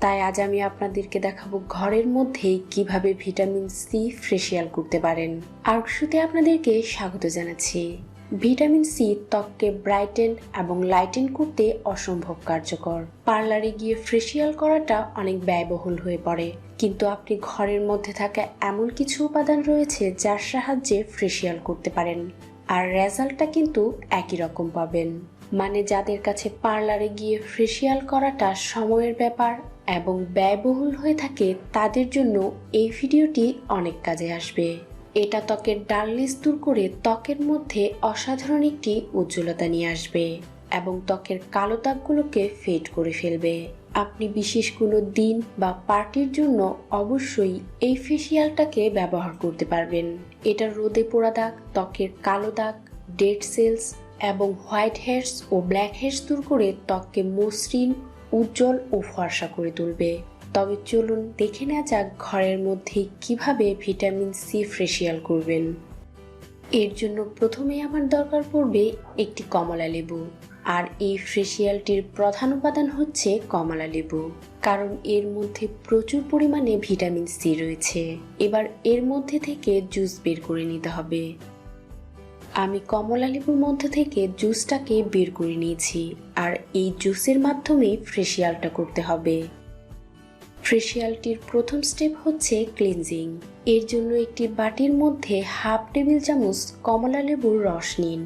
তাই আজ আমি আপনাদেরকে দেখাবো ঘরের মধ্যেই কীভাবে ভিটামিন সি ফেসিয়াল করতে পারেন। আর আর্কশুতে আপনাদেরকে স্বাগত জানাচ্ছি। ভিটামিন সি ত্বককে ব্রাইটেন এবং লাইটেন করতে অসম্ভব কার্যকর। পার্লারে গিয়ে ফেসিয়াল করাটা অনেক ব্যয়বহুল হয়ে পড়ে। কিন্তু আপনি ঘরের মধ্যে থাকা এমন কিছু উপাদান রয়েছে যার সাহায্যে ফেসিয়াল করতে পারেন। আর রেজাল্টটা কিন্তু একই রকম পাবেন। মানে যাদের কাছে পার্লারে গিয়ে ফেসিয়াল করাটা সময়ের ব্যাপার এবং ব্যয়বহুল হয়ে থাকে তাদের জন্য এই ভিডিওটি অনেক কাজে আসবে। এটা ত্বকের ডালনেস দূর করে ত্বকের মধ্যে অসাধারণ একটি উজ্জ্বলতা নিয়ে আসবে এবং ত্বকের কালো দাগগুলোকে ফেড করে ফেলবে। আপনি বিশেষ কোনো দিন বা পার্টির জন্য অবশ্যই এই ফেসিয়ালটাকে ব্যবহার করতে পারবেন। এটা রোদে পোড়া দাগ, ত্বকের কালো দাগ, ডেড সেলস এবং হোয়াইট হেয়ার্স ও ব্ল্যাক হেয়ার্স দূর করে ত্বককে মসৃণ উজ্জ্বল ও ফর্সা করে তুলবে। তবে চলুন দেখে নেওয়া যাক ঘরের মধ্যে কীভাবে ভিটামিন সি ফেসিয়াল করবেন। এর জন্য প্রথমে আমার দরকার পড়বে একটি কমলা লেবু। আর এই ফেসিয়ালটির প্রধান উপাদান হচ্ছে কমলা লেবু। কারণ এর মধ্যে প্রচুর পরিমাণে ভিটামিন সি রয়েছে। এবার এর মধ্যে থেকে জুস বের করে নিতে হবে। আমি কমলা লেবুর মধ্যে থেকে জুসটাকে বের করে নিয়েছি, আর এই জুসের মাধ্যমেই ফেসিয়ালটা করতে হবে। ফেসিয়ালটির প্রথম স্টেপ হচ্ছে ক্লিনজিং। এর জন্য একটি বাটির মধ্যে হাফ টেবিল চামচ কমলা লেবুর রস নিন।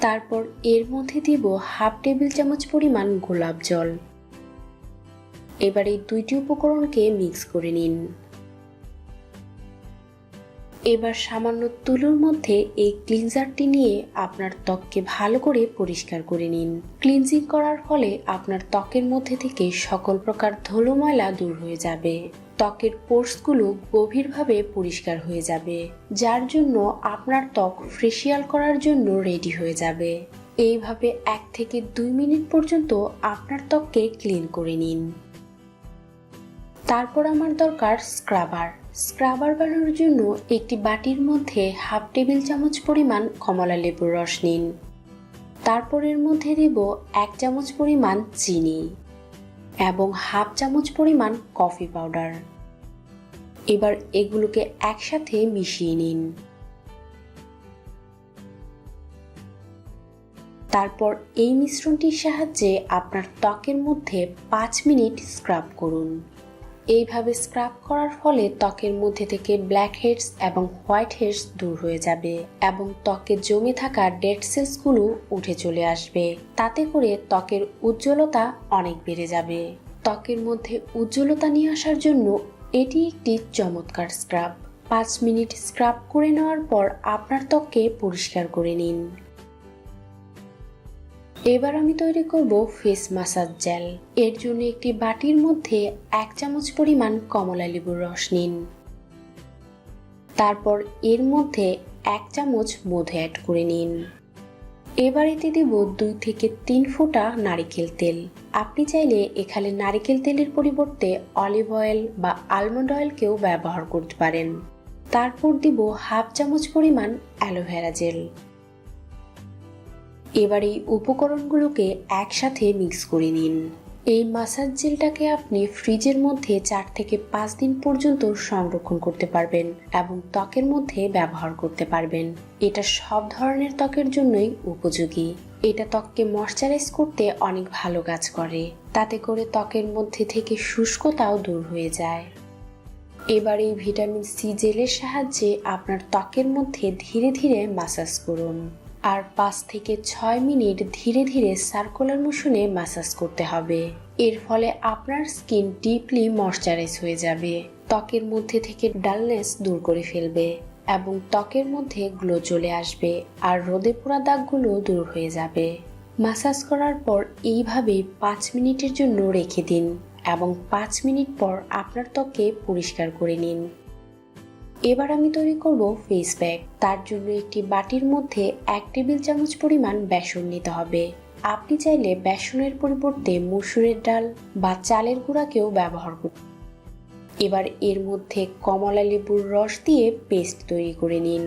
তারপর এর মধ্যে দিব হাফ টেবিল চামচ পরিমাণ গোলাপ জল। এবার এই দুইটি উপকরণকে মিক্স করে নিন। এবার সামান্য তুলোর মধ্যে এই ক্লিনজারটি নিয়ে আপনার ত্বককে ভালো করে পরিষ্কার করে নিন। ক্লিনজিং করার ফলে আপনার ত্বকের মধ্যে থেকে সকল প্রকার ধুলো ময়লা দূর হয়ে যাবে। ত্বকের পোর্সগুলো গভীরভাবে পরিষ্কার হয়ে যাবে, যার জন্য আপনার ত্বক ফেসিয়াল করার জন্য রেডি হয়ে যাবে। এইভাবে এক থেকে দুই মিনিট পর্যন্ত আপনার ত্বককে ক্লিন করে নিন। তারপর আমার দরকার স্ক্রাবার। স্ক্রাবার বানানোর জন্য একটি বাটির মধ্যে হাফ টেবিল চামচ পরিমাণ কমলা লেবুর রস নিন। তারপর এর মধ্যে দেব এক চামচ পরিমাণ চিনি এবং হাফ চামচ পরিমাণ কফি পাউডার। এবার এগুলোকে একসাথে মিশিয়ে নিন। তারপর এই মিশ্রণটির সাহায্যে আপনার ত্বকের মধ্যে পাঁচ মিনিট স্ক্রাব করুন। এইভাবে স্ক্রাব করার ফলে ত্বকের মধ্যে থেকে ব্ল্যাক হেডস এবং হোয়াইট হেডস দূর হয়ে যাবে এবং ত্বকে জমে থাকা ডেড সেলসগুলো উঠে চলে আসবে। তাতে করে ত্বকের উজ্জ্বলতা অনেক বেড়ে যাবে। ত্বকের মধ্যে উজ্জ্বলতা নিয়ে আসার জন্য এটি একটি চমৎকার স্ক্রাব পাঁচ মিনিট স্ক্রাব করে নেওয়ার পর আপনার ত্বককে পরিষ্কার করে নিন। এবার আমি তৈরি করব ফেস মাসাজ জেল এর জন্য একটি বাটির মধ্যে এক চামচ পরিমাণ কমলা লেবুর রস নিন। তারপর এর মধ্যে এক চামচ মধু অ্যাড করে নিন। এবার এতে দেব দুই থেকে তিন ফোঁটা নারিকেল তেল। আপনি চাইলে এখানে নারিকেল তেলের পরিবর্তে অলিভ অয়েল বা আলমন্ড অয়েলকেও ব্যবহার করতে পারেন। তারপর দিব হাফ চামচ পরিমাণ অ্যালোভেরা জেল এবার এই উপকরণগুলোকে একসাথে মিক্স করে নিন। এই মাসাজ জেলটাকে আপনি ফ্রিজের মধ্যে চার থেকে পাঁচ দিন পর্যন্ত সংরক্ষণ করতে পারবেন এবং ত্বকের মধ্যে ব্যবহার করতে পারবেন। এটা সব ধরনের ত্বকের জন্যই উপযোগী। এটা ত্বককে ময়শ্চারাইজ করতে অনেক ভালো কাজ করে। তাতে করে ত্বকের মধ্যে থেকে শুষ্কতাও দূর হয়ে যায়। এবার এই ভিটামিন সি জেলের সাহায্যে আপনার ত্বকের মধ্যে ধীরে ধীরে মাসাজ করুন। আর পাঁচ থেকে ছয় মিনিট ধীরে ধীরে সার্কুলার মোশনে ম্যাসাজ করতে হবে। এর ফলে আপনার স্কিন ডিপলি ময়শ্চারাইজ হয়ে যাবে। ত্বকের মধ্যে থেকে ডালনেস দূর করে ফেলবে এবং ত্বকের মধ্যে গ্লো চলে আসবে আর রোদে পোড়া দাগগুলো দূর হয়ে যাবে। ম্যাসাজ করার পর এইভাবে পাঁচ মিনিটের জন্য রেখে দিন এবং পাঁচ মিনিট পর আপনার ত্বকে পরিষ্কার করে নিন। এবার আমি তৈরি করব ফেস প্যাক তার জন্য একটি বাটির মধ্যে এক টেবিল চামচ পরিমাণ বেসন নিতে হবে। আপনি চাইলে বেসনের পরিবর্তে মসুরের ডাল বা চালের গুঁড়াকেও ব্যবহার করুন এবার এর মধ্যে কমলা লেবুর রস দিয়ে পেস্ট তৈরি করে নিন।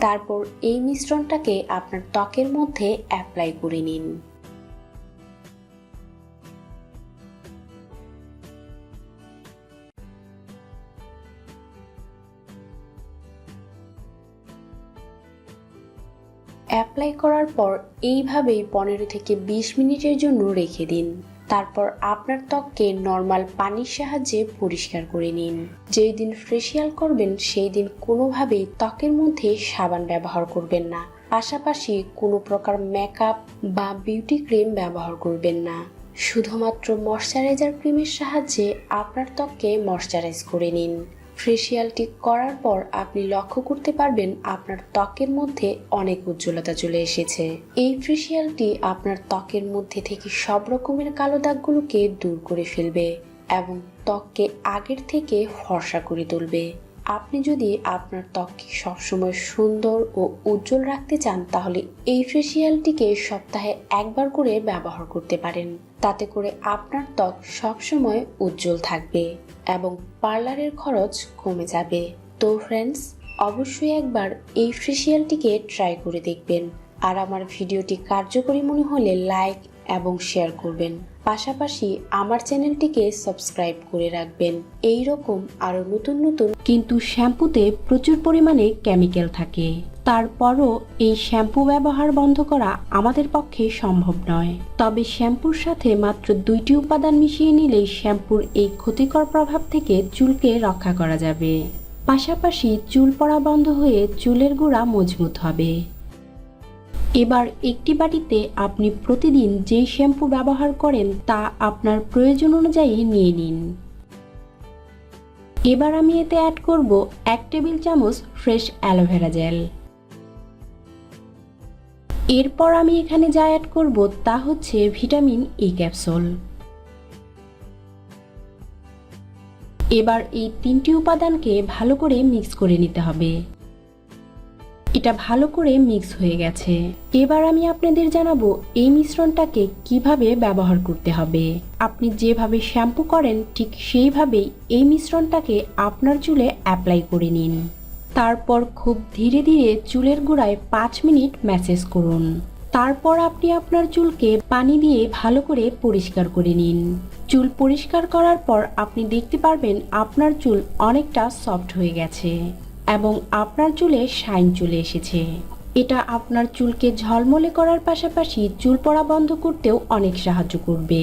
তারপর এই মিশ্রণটাকে আপনার ত্বকের মধ্যে অ্যাপ্লাই করে নিন। অ্যাপ্লাই করার পর এইভাবেই পনেরো থেকে বিশ মিনিটের জন্য রেখে দিন। তারপর আপনার ত্বককে নর্মাল পানির সাহায্যে পরিষ্কার করে নিন। যেই দিন ফেসিয়াল করবেন, সেই দিন কোনোভাবেই ত্বকের মধ্যে সাবান ব্যবহার করবেন না। পাশাপাশি কোনো প্রকার মেকআপ বা বিউটি ক্রিম ব্যবহার করবেন না। শুধুমাত্র ময়শ্চারাইজার ক্রিমের সাহায্যে আপনার ত্বককে ময়শ্চারাইজ করে নিন। ফেসিয়ালটি করার পর আপনি লক্ষ্য করতে পারবেন আপনার ত্বকের মধ্যে অনেক উজ্জ্বলতা চলে এসেছে। এই ফেসিয়ালটি আপনার ত্বকের মধ্যে থেকে সব রকমের কালো দাগগুলোকে দূর করে ফেলবে এবং ত্বককে আগের থেকে ফর্সা করে তুলবে। আপনি যদি আপনার ত্বককে সবসময় সুন্দর ও উজ্জ্বল রাখতে চান, তাহলে এই ফেসিয়ালটিকে সপ্তাহে একবার করে ব্যবহার করতে পারেন। তাতে করে আপনার ত্বক সবসময় উজ্জ্বল থাকবে এবং পার্লারের খরচ কমে যাবে। তো ফ্রেন্ডস অবশ্যই একবার এই ফেসিয়ালটিকে ট্রাই করে দেখবেন। আর আমার ভিডিওটি কার্যকরী মনে হলে লাইক এবং শেয়ার করবেন। পাশাপাশি আমার চ্যানেলটিকে সাবস্ক্রাইব করে রাখবেন। এই রকম আরও নতুন নতুন কিন্তু শ্যাম্পুতে প্রচুর পরিমাণে কেমিক্যাল থাকে। তারপরও এই শ্যাম্পু ব্যবহার বন্ধ করা আমাদের পক্ষে সম্ভব নয়। তবে শ্যাম্পুর সাথে মাত্র দুইটি উপাদান মিশিয়ে নিলেই শ্যাম্পুর এই ক্ষতিকর প্রভাব থেকে চুলকে রক্ষা করা যাবে। পাশাপাশি চুল পড়া বন্ধ হয়ে চুলের গোড়া মজবুত হবে। এবার একটি বাটিতে আপনি প্রতিদিন যেই শ্যাম্পু ব্যবহার করেন তা আপনার প্রয়োজন অনুযায়ী নিয়ে নিন। এবার আমি এতে অ্যাড করব এক টেবিল চামচ ফ্রেশ অ্যালোভেরা জেল এরপর আমি এখানে যা অ্যাড করব তা হচ্ছে ভিটামিন ই ক্যাপসুল এবার এই তিনটি উপাদানকে ভালো করে মিক্স করে নিতে হবে। এটা ভালো করে মিক্স হয়ে গেছে। এবার আমি আপনাদের জানাব এই মিশ্রণটাকে কীভাবে ব্যবহার করতে হবে। আপনি যেভাবে শ্যাম্পু করেন, ঠিক সেইভাবেই এই মিশ্রণটাকে আপনার চুলে অ্যাপ্লাই করে নিন। তারপর খুব ধীরে ধীরে চুলের গোড়ায় পাঁচ মিনিট ম্যাসেজ করুন। তারপর আপনি আপনার চুলকে পানি দিয়ে ভালো করে পরিষ্কার করে নিন। চুল পরিষ্কার করার পর আপনি দেখতে পারবেন আপনার চুল অনেকটা সফট হয়ে গেছে। এবং আপনার চুলে শাইন চলে এসেছে। এটা আপনার চুলকে ঝলমলে করার পাশাপাশি চুল পড়া বন্ধ করতেও অনেক সাহায্য করবে।